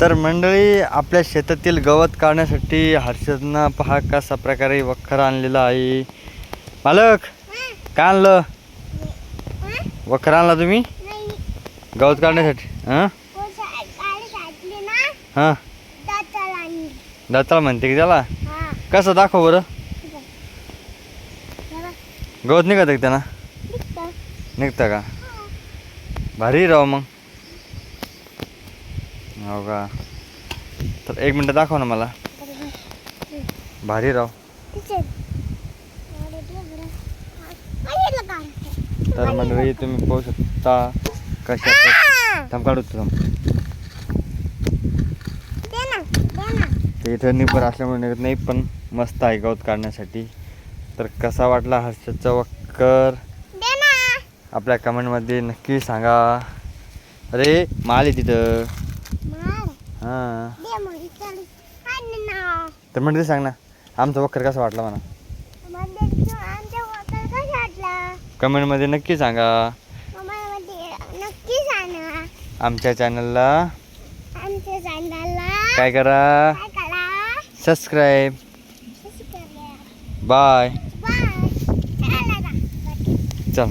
तर मंडळी आपल्या शेतातील गवत काढण्यासाठी हर्षदनं पहा कसा प्रकारे वखर आणलेला आहे. मालक काय आणलं? वखर आणला तुम्ही? गवत काढण्यासाठी हां? हां? दाताला म्हणते की त्याला? कसं दाखव बरं. गवत निघत त्यांना? निघतं का? भारी राव मग. हो का तर एक मिनटं दाखव ना मला भारी राव? तर मंडळी तुम्ही पाहू शकता कशा थांब काढू थांब ना. ते इथं निबर असल्यामुळे निघत नाही पण मस्त आहे गवत काढण्यासाठी तर कसा वाटला हर्षदचा वक्कर. आपल्या कमेंटमध्ये नक्की सांगा अरे माल आहे तिथं. हां. तर म्हणजे सांग ना आमचा वक्कर कसा वाटला म्हणा? कमेंटमध्ये नक्की सांगा. नक्की सांगा. आमच्या चॅनलला आमच्या चॅनलला काय करा? सबस्क्राईब सबस्क्राईब करा. बाय. चल.